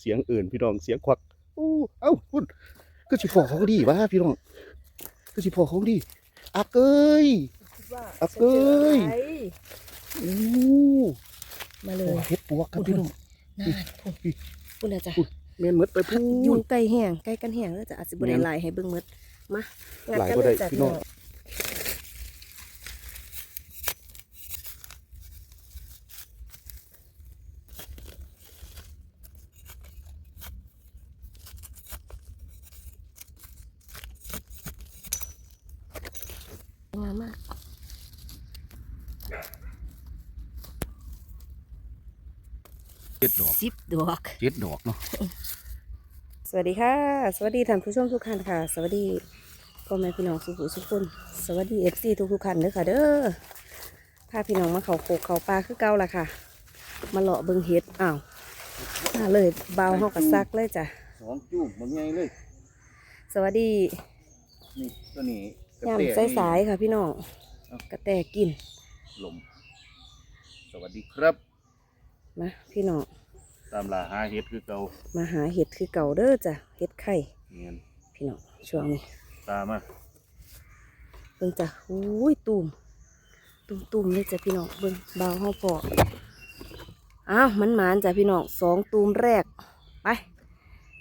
เสียงเอื่นพี่น้องเสียงควักอู้เอ้าพุ่นก็สิพอของดีวะพี่น้องก็สิพอของดีอักเอ้ยคิดว่าอับเอ้ยฉันจออะไรอู้มาเลโอ้ยเฮ็ดปวกครับพี่น้องน่าพูดพูดเลยจ้ะแม่นหมดไปพูยุนงไก่แห้งไก่กันแห้งแล้วจะอาจจะบริแม่นลายให้เบิ่งหมดมางัดหลายกันบ่เลได้ยจ้ะพี่พี่น้น้อองง มามาเจ็ดดอกสิบดอกเจ็ดดอกเนาะสวัสดีค่ะ สวัสดีท่านผู้ชมทุกท่านค่ะ สวัสดีพ่อแม่พี่น้องสุขุสุขคนสวัสดีเอฟซีทุกทุกๆท่านเด้อค่ะ เด้อพาพี่น้องมาเขาโคกเขาปลาคือเก่าละค่ะ มาเลาะเบิ่งเห็ดอ้าวมาเลยเบาเฮากระซักเลยจ้ะสองจุ่มมันไงเลย สวัสดีนี่ตัวนี้กระ ยามแตสายๆค่ะพี่น้องเอ้ากระแตกินลมสวัสดีครับมาพี่น้องตามลาหาเห็ดคือเก่ามาหาเห็ดคือเก่าเด้อจ้ะเห็ดไข่เงียนพี่น้องช่วงนี้ตามมาเบิ่งจ้ะอุ้ยตุ่มตุ่มตุ่มๆเลยจ้ะพี่น้องเบิ่งเบาเฮาพออ้าวมันหมานจ้ะพี่น้องสองตูมแรกไป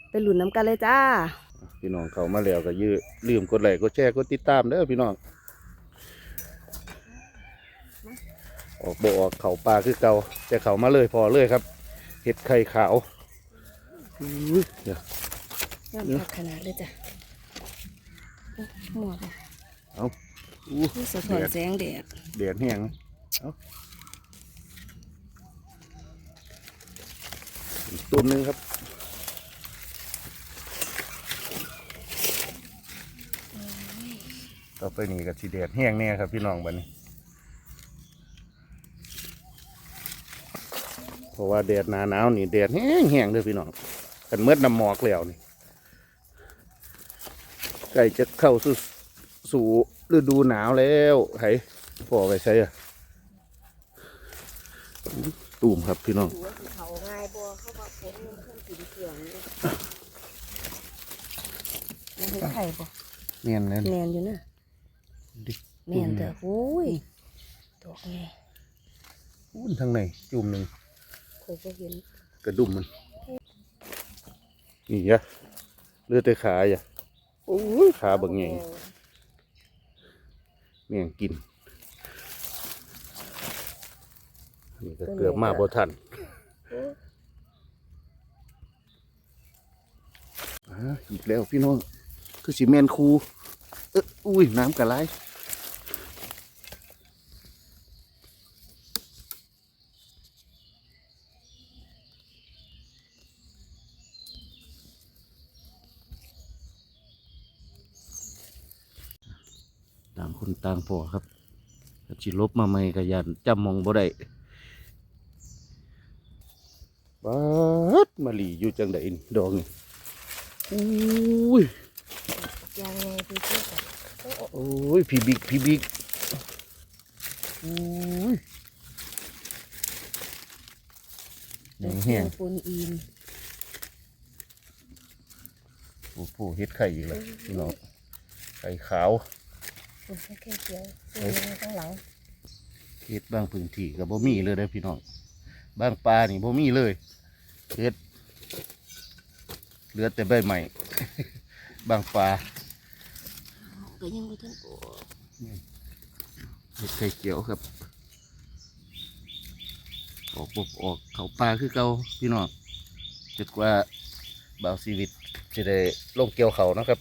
ไปหลุนน้ำกันเลยจ้า พี่น้องเขามาแล้วก็ยืดลืมกดไลค์กดแชร์กดติดตามเด้อพี่น้องออกบ่ออกเขาปลาคือเก่าแต่เขามาเลยพอเลยครับเห็ดไข่ขาวอื้อเดี๋ยวย่ำพักขนาดเลยจ้ะโอ้หมวกเอาอู้นี่สะท้อนแสงแดดเดือดแห้งเอาอีกตุ่มหนึงครับ ต่อไปนี่ก็สีแดดแห้งแน่ครับพี่น้องบัดนี้ เพราะว่าแดดหนาหนาวนี่แดดแห้งแห้งเลยพี่น้องกันเมื่อน้ำหมอกแล้วนี่ใกล้จะเข้าสู่สู่ฤดูหนาวแล้วไห้พอไปใช้อะตูมครับพี่น้องหัวสีเขาง่ายบัวเข้ามาพบเงินเครื่องสีเขียวนี่มันเห็นไข่บ่เนียนเลยแมนอยู่นะดิ แมนแต่โอ้ยดอกไงอุ้นทางในจุ่มหนึ่งเคยก็เห็นกระดุมมัน นี่ยะเลือดแต่ขาอย่ะโอ้ยขาเบิ่งไงเมี่ยงกินนี่ก็เกือบมาบ่ทันอ่าอีกแล้วพี่น้อง คือสิแมนคูเอ้ออุ้ย น้ำกระไรางคนต่างพอครับถ้าจิลบมาใหม่ก็ยันจำมองบ่ได้บัดมาหลีอยู่จังไดนี่ดอกนี่อุ้ยยังไงพี่เจ้าค่ะโอ้ยพี่บิ๊กพี่บิ๊กโอ้ยแหงแห้งปูนอีนโอ้โหเฮ็ดไข่อีกแล้วพี่น้องไข่ขาวปูน แค่แค่เขียวปูนข้างหลังเฮ็ดบางพื้นที่ก็บ่มีเลยเด้อพี่น้องบางปลานี่บ่มีเลยเฮ็ดเหลือแต่ใบใหม่ บางปลาก็ยังไม่ทันโอ้เฮ็ดไข่เขียวครับ ออกบบออกเขาปลาคือเก่าพี่น้องจนกว่าบ่าวชีวิตจะได้ลงเกี่ยวเขานะครับ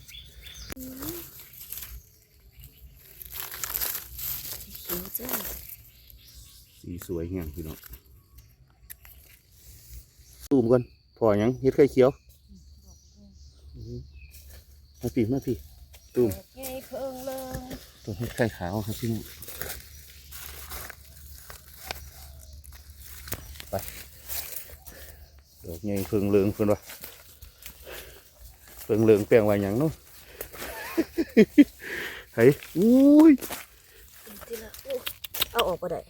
เขียวจ้าสีสวยเฮียงพี่น้องตูมกันพอยังเฮ็ดไข่เขียวอื้อหือมาพี่มาพี่ตูมไงเพิ่งเลยตัวเฮ็ดไข่ขาวครับพี่น้องไปดอกใหญ่เพิงเลืองเพิ่นว่าเพิงเลืองแปลงว่าหยังเนาะเฮ้ยอุ้ย เอาออกก็ได้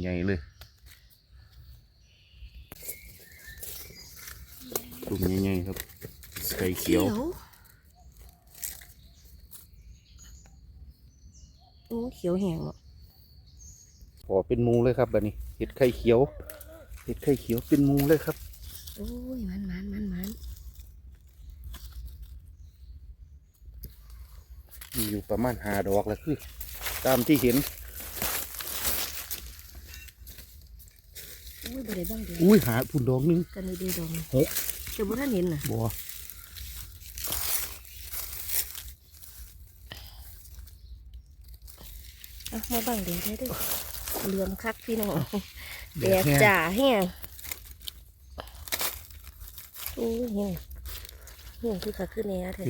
ใหญ่ๆเลยตุ่มใหญ่ๆครับไก่เขียว โอ้เขียวแหงอะพอเป็นมูเลยครับแบบนี้เห็ดไข่เขียว เห็ดไข่เขียวเป็นมูเลยครับ โอ้ยมันมันมันมัน อยู่ประมาณหาดอกแล้วคือ ตามที่เห็นโอ้ยบ่ได้บ้างเดียวอุ้ยหาพุ่นดอกหนึง กันเลยเดียวดองหกเจ้าบ่ท่านเห็นน่ะบัวอะมาบ้างเดียวได้เด้วยเหลือมคักพี่น้องแดดแห้งจ่าแห้งโอ้ยแห้งแห้งคือคักขึ้นแน่เถอะ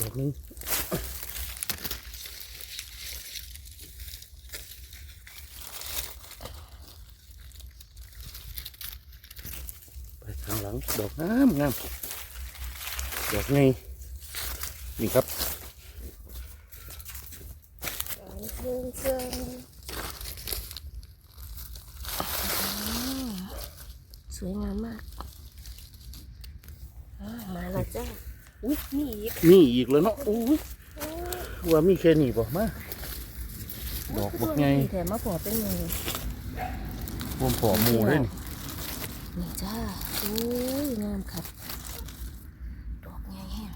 ดอกหนึงไปทางหลัง ดอกงามงามดอกไงนี่ครับการเครื่องเครื่องสวยงามมากอ่ามาแล้วจ้าอุ้ยมีอีกนี่อีกแล้วเนาะโอ้ยว่ามีแค่นี้บ่มาดอกบักไงแถมมาปอเป็นมือพวมผอหมูเลยนี่นี่จ้า โอ้ยงามครับดอกไงแห้ง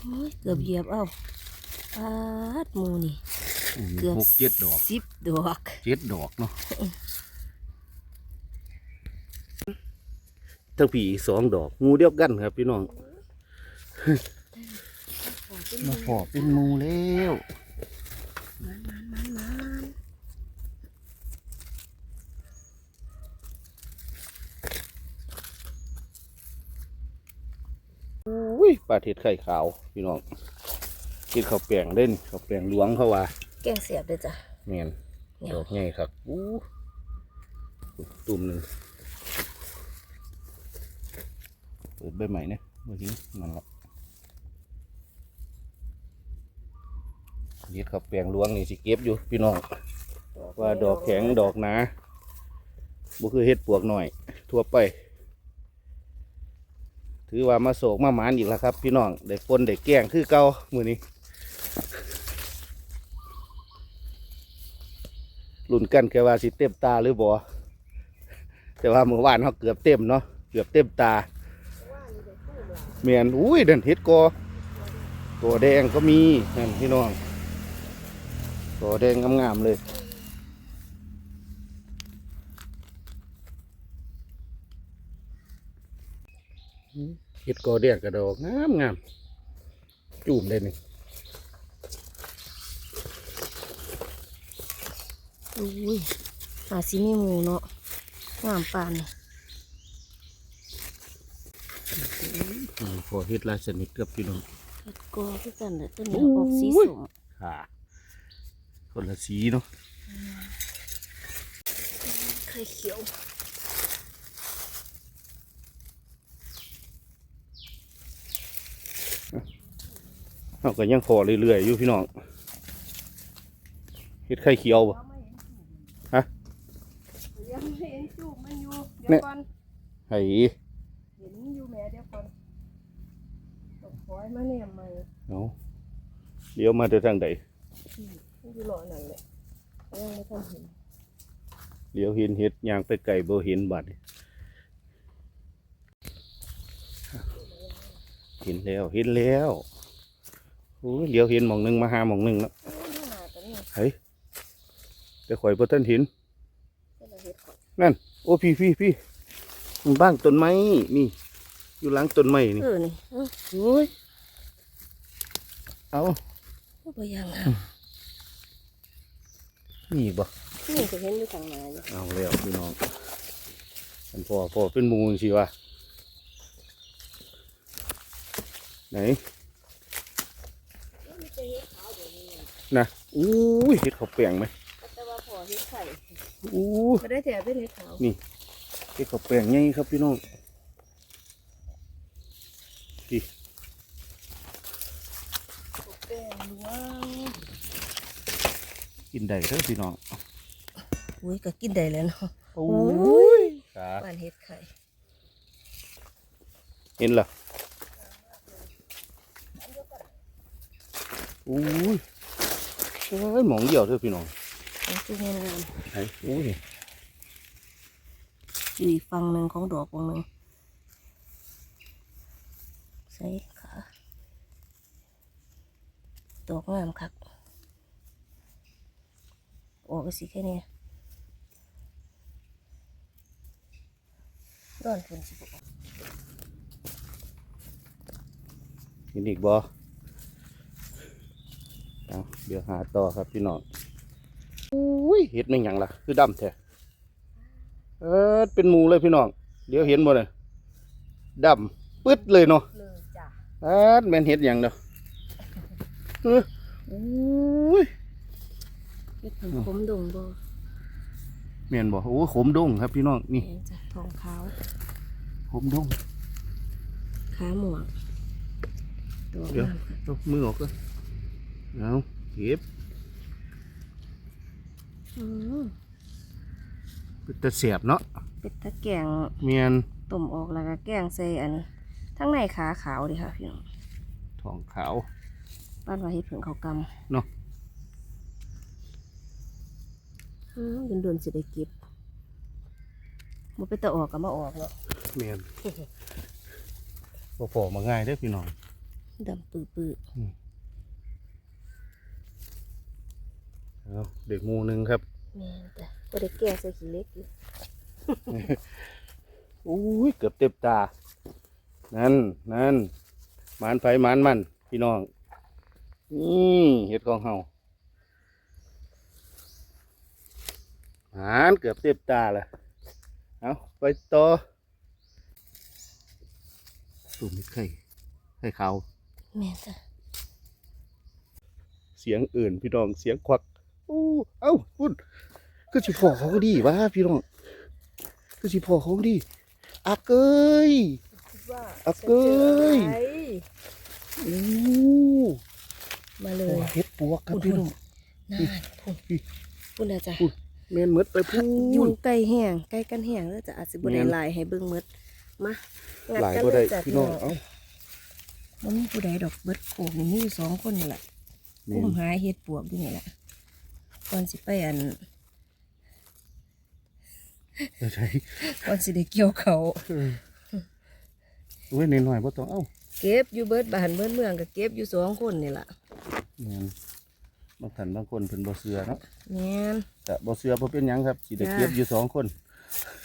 โอ้ยเกือบเหยียบเอ้าปาดหมูนี่อืมเกือบหกเจ็ดดอกสิบดอกเจ็ดดอกเนาะทั้งผีสองดอกงูเดียวกันครับพี่น้องมาพอเป็นหมูแล้ว มันมันมันมัน อุ้ย ปลาเท็ดไข่ขาวพี่น้องกินข้าวแปลงเล่นข้าวแปลงหลวงเขาว่าแกงเสียบเลยจ้ะเมียนเนี่ยดอกใหญ่ครับอู้ตุ่มหนึ่งเปิดใบใหม่เนี่ยเมื่อกี้นั่นละยึดข้าวแปลงหลวงนี่สิเก็บอยู่พี่น้องว่าดอกแข็งดอกหนาบ่คือเฮ็ดปวกหน่อย ทั่วไป ถือว่ามาโศกมาหมานอีกแล้วครับ พี่น้องได้ปนได้แกล้งคือเก่ามือนี้รุ่นกันแค่ว่าสิเต็มตาหรือบ่แต่ว่าเมื่อวานเขาเกือบเต็มเนาะเกือบเต็มตาเมียนอุ้ยเดินเฮ็ดกอตัวแดงก็มีนั่นพี่น้องตัวแดงงามๆเลย เห็ดกอเดียกกระดอกงามงามจูมได้นี่อุ้ยอาซิมีหมูเนาะงามปานนี่อืมพอเห็ดลายสนิทกับพี่น้องเฮ็ดกอคือกันเลยต้นนี้ออกสีโอ้ยส้มค่ะคนละสีเนาะไข่เขียว เราก็ยังพอเรื่อยๆอยู่พี่น้องเห็ดไข่เขียวบ่ฮะยังไม่เห็นจูบมันอยู่เนี่เดี๋ยยวก่อนไห้เห็นอยู่แม่เดี๋ยวก่อนตกคอยมาเนี่ยใหม่เอาเดี๋ยวมาเดินทางใดมันอยู่หล่อนั่นแหละยังไม่ทันเห็นเดี๋ยวเห็นเห็ดยางไปไก่บ่เห็นบัดนี้เห็นแล้วเห็นแล้ว โอ้ยเดี๋ยวเห็นหมองหนึงมาหาหมองหนึงแล้วโอ้ยหน้าตัวนี้เฮ้ยแต่ข่อยบ่ทันเห็นก็เลยเห็ดก่อนนั่น โอ้พี่พี่พี่มันบ้างต้นไม้นี่ อยู่หลังต้นไม้นี่เออนี่เออโอ้ยเอาโอ้ยบ่ยังอะนี่บ่นี่ก็เห็นอยู่ทางหน้าอยู่เอาแล้วพี่น้องมันพอพอเป็นหมูสิวะไหน นะอู้ยเห็ดเขาวแปลงไหมแต่ว่าพอเห็ดไข่อู้ก็ได้แต่เป็นเห็ดขาวเห็ดเขาวแปลงไงครับพี่น้องพี่แป้งหลวงกินได้เด้อพี่น้องอุ้ยก็กินได้แล้วเนาะโอ้ยขาบ้านเฮ็ดไข่เห็นเหรออุ้ยเอ้ยหมองเหี่ยวเถอะพี่น้องของตู้งามไหนอุ้ยๆอยู่อีกฝั่งหนึ่งของดอกวงหนึ่งใส่ขาดอกงามคักออกก็สิแค่นี้ร้อนฝนสิบออกเห็นอีกบ่ เอาเดี๋ยวหาต่อครับพี่น้องอุ้ยเห็ดไม่หยังล่ะ คือดำแท้เออเป็นหมูเลยพี่น้อง เดี๋ยวเห็นบ่เนี่ยดำปึ๊ดเลยเนาะเลยจ้ะเออแม่นเห็ดหยังเนาะเอออุ้ยเฮ็ดผงผมดงบ่แม่นบ่โอ้ขมดงครับพี่น้องนี่แม่นจ้ะทองขาวขมดงขาหมวกดอกเดี๋ยวงามค่ะเอามือออกก็ เอาเก็บอืมเป็นตะเสียบเนาะเป็ดตะแกงเมียนต้มออกแล้วก็แกงใส่อันนี้ทั้งในขาขาวดิค่ะพี่น้องทองขาวบ้านว่าเฮ็ดผึ่งเขาวกเนาะำอืมเดือนเดือนๆสิได้เก็บมันไปตะออกก็มาออกเนาะเมียนบ่พอมาง่ายเด้อพี่น้องดำปื้อปื้อ เอาเด็กหมูหนึงครับๆแม่นแต่ก็ได้แกงใส่ขี้เหล็กอยู่อุ้ยเกือบเต็มตา นั่นนั่นหมานไฟหมานมัน พี่น้องนี่เห็ดของเฮาหมานเกือบเต็มตาละเอาไปต่อตุ่มเห็ดไข่ไข่ขาวแม่นจ้ะเสียงอื่นพี่น้องเสียงควัก อู้เอ้าพุ่นก็สิพอของดีวะพี่น้องก็สิพอของดีอักเอ้ยคิดว่าอักเอ้ยจะเจออะไรอู้มาเลโอ้ยเฮ็ดปวกครับพุ่นพี่น้องนั่นพุ่นพุ่นนะจ้ะพุ่นแม่นหมดไปพูยุนงไก่แห้งไก่กันแห้งแล้วจะอาจสิบ่ได้แม่นหลายให้เบิ่งหมดมางัหลายกันบ่เลได้ยจ้ะพี่น้องเอ้าบ่มีผู้ใดดอกเบิดโขกนี่มีอยู่สองคนนี่แหละแม่อุ้นมหาเฮ็ดปวกอยู่นี่แหละ ก่อนสิไปอันเออใช่ก่อนสิได้เกี่ยวเขาเว้ยนิดหน่อยบ่ต้องเอ้าเก็บอยู่เบิดบ้านเบิดเมืองก็เก็บอยู่สองคนนี่ล่ะแม่นบางท่านบางคนเพิ่นบ่เชื่อเนาะแม่นแต่บ่เชื่อบ่เป็นหยังครับสิได้จ้าเก็บอยู่สองคน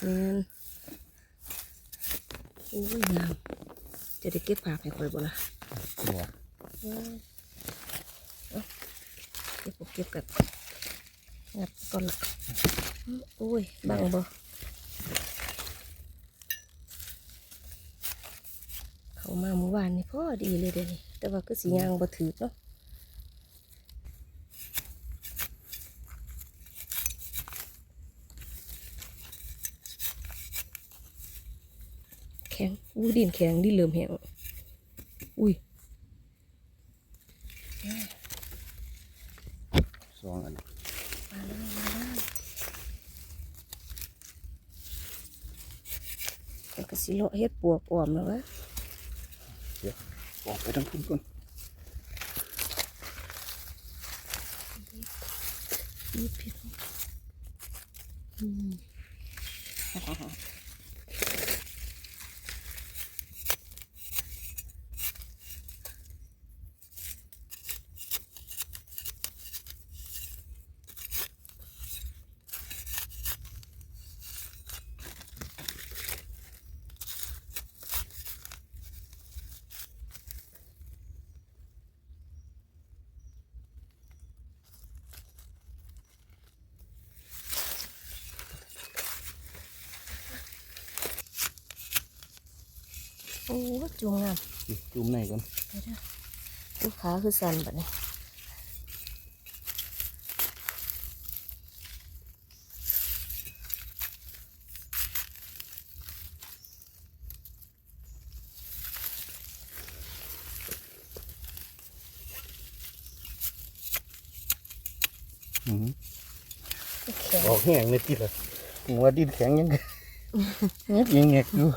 แม่นโอ้ยงามจะได้เก็บผักให้ข่อยบ่ล่ะบ่เอ้ยเอาเก็บบ่เก็บกัน งัดก่อนละโอ้ยบังบ่เขามาเมื่อวานนี่พอดีเลยเดี๋ยวนี้แต่ว่าก็สิยางบ่ถือเนาะแข็งอุ้ยดินแข็งดินเริ่มแห้งอุ้ยสองอัน มาเลยมาเลยแล้วก็ สิเลาะเฮ็ดปวกอ่อมแล้ววะออกไปทางพุ่นก่อนนี่พี่น้องอืม จุงงามนี่จุ่มในก่อนเดี๋ยวเด้อลูกค้าคือสั่นแบบนี้ข็งออกแห้งเลยติละหัวดินแข็งยังเงียบยังเงียบอยู่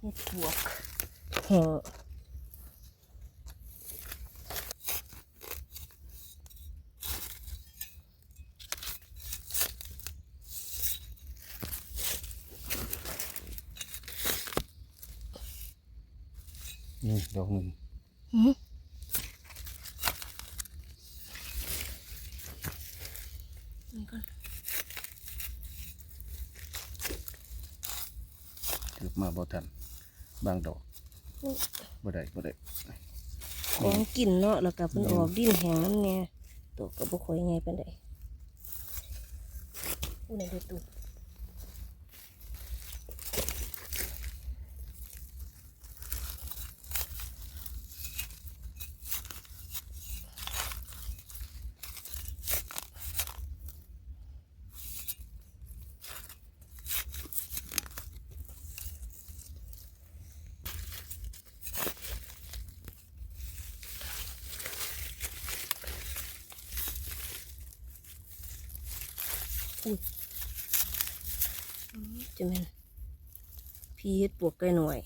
เฮ็ดปวกแห้ง นี่ดอกหนึ่งหืมถือมาบ่ทันบางดอกบ่ได้บ่ได้ของกินเนาะแล้วก็เพิ่นออกดินแห้งน้ำแน่ตัวก็บ่ค่อยไงปานใดอู้นั่นเด้ อตุ๊จะแม่นพี่เฮ็ดปวกไก่หน่อย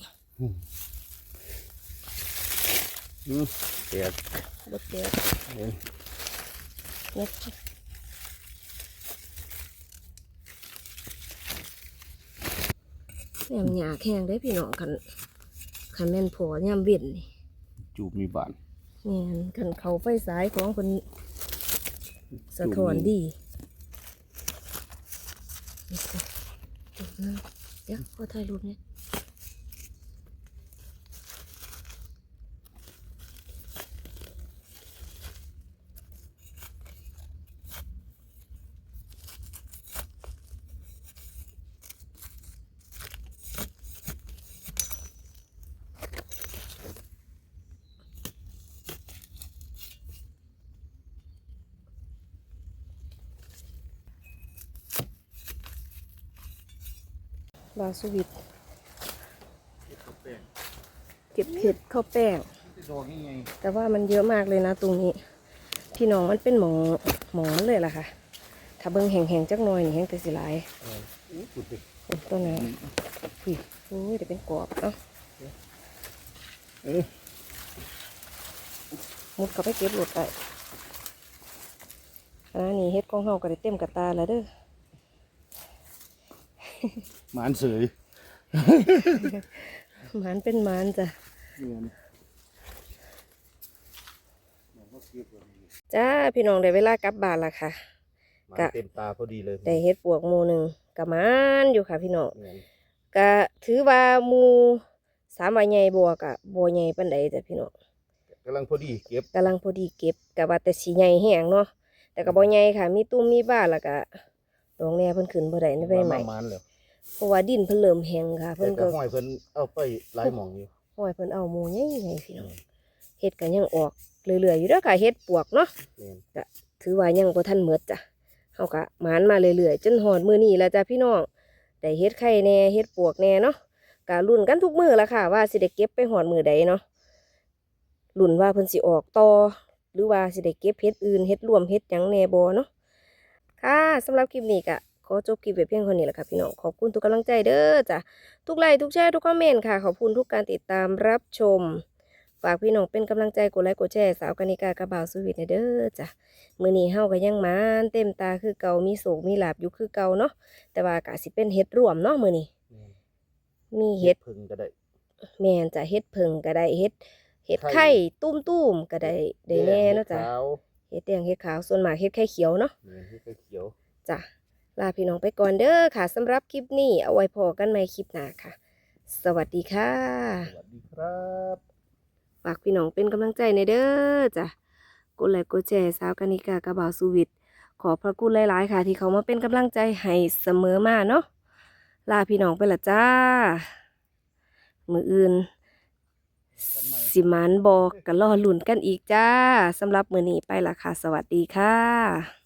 อืมแตกบ่แตกเห็นเน็ดแม่มหยาแข้งได้พี่น้องคันคันแม่นพอยามเว้นนี่จูบมีบานแม่นคันเขาไฟสายของเพิ่นสะท้อนดี นี่จ้ะจุดนึงเดี๋ยวขอถ่ายรูปเนี่ย บาสวิตเก็บเห็ดข้าวแป้งดอกยังไงแต่ว่ามันเยอะมากเลยนะตรงนี้ พี่น้องมันเป็นหมองหมองมันเลยล่ะค่ะ ถ้าเบิ่งแห้งๆจักหน่อยนี่แห้งแต่สิหลายเอออู้สุดเลยโอ้ต้นนั้นอุ้ยโอ้ยเดี๋ยวเป็นกรอบเอ้าเออมุดเข้าไปเก็บหลดไปอันนี้เฮ็ดกองเฮาก็ได้เต็มกระตาแล้วเด้อ หมานเสยหมันเป็นหมันจ้ะเนียนจ้าพี่น้องได้เวลากลับบ้านและค่ะมากะเต็มตาพอดีเลยได้เฮ็ดปวกหมูหนึ่งกับมันอยู่ค่ะ พี่น้องเนียนก็ถือว่าหมูสามวันใหญ่บัวกะบัวใหญ่ปานใดจ้ะพี่น้องกำลังพอดีเก็บกำลังพอดีเก็บกะว่าแต่สีใหญ่แห้งเนาะแต่ก็บ่ใหญ่ค่ะ มีตุ้มมีบ้าแล้วก็ดอกแหน่เพิ่นขึ้นบ่ได้ในใบใหม่ ประมาณแล้วเพราะว่าดินเพิ่นเริ่มแห้งค่ะแต่เพิ่นก็ก็ห้อยเพิ่นเอาไปหลายหม่องอยู่ห้อยเพิ่นเอาหมูใหญ่ๆพี่น้องเฮ็ดก็ยังออกเรื่อยๆอยู่เด้อค่ะเฮ็ดปวกเนาะเนียนถือว่ายังบ่ทันหมดจ้ะเฮาก็หมานมาเรื่อยๆจนฮอดมื้อนี้แล้วจ้ะพี่น้องได้เฮ็ดไข่แหน่เฮ็ดปวกแหน่เนาะก็ลุ้นกันทุกมื้อละค่ะ ว่าสิได้เก็บไปฮอดมื้อใดเนาะลุ้นว่าเพิ่นสิออกต่อหรือว่าสิได้เก็บเฮ็ดอื่นเฮ็ดรวมเฮ็ดหยังแหน่บ่เนาะค่ะสำหรับคลิปนี้ก็ ขอจบคลิปไว้เพียงเท่านี้แหละค่ะพี่น้อง ขอบคุณทุกกำลังใจเด้อจ้ะ ทุกไลค์ทุกแชร์ทุกคอมเมนต์ค่ะ ขอบคุณทุกการติดตามรับชม ฝากพี่น้องเป็นกำลังใจกดไลค์กดแชร์สาวกานิกากระบ่าวสวิตในเด้อจ้ะ มื้อนี้เฮาก็ยังหมานเต็มตาคือเก่ามีโศกมีลาบอยู่คือเก่าเนาะ แต่ว่ากะสิเป็นเฮ็ดรวมเนาะมื้อนี้เนียนมีเฮ็ดพึ่งก็ได้ แม่นจะเฮ็ดเพิงก็ได้เฮ็ดเฮ็ดไข่ไข่ตุ้มๆก็ได้ได้แน่เนาะจ้ะขาวเฮ็ดแดงเฮ็ดขาวส่วนมากเฮ็ดไข่เขียวเนาะเนียนที่เขียวจ้ะ ลาพี่น้องไปก่อนเด้อค่ะสำหรับคลิปนี้เอาไว้พอกันใหม่คลิปหน้าค่ะ สวัสดีค่ะสวัสดีครับฝากพี่น้องเป็นกำลังใจในเด้อจ้ะกดไลค์กดแชร์สาวกานิกากระบ่าวสุวิทย์ขอพระคุณหลาย ๆ ค่ะ ที่เขามาเป็นกำลังใจให้เสมอมาเนาะลาพี่น้องไปละจ้า มืออื่น สิมานบอกกันรอลุ่นกันอีกจ้าสำหรับมือนี้ไปละค่ะ สวัสดีค่ะ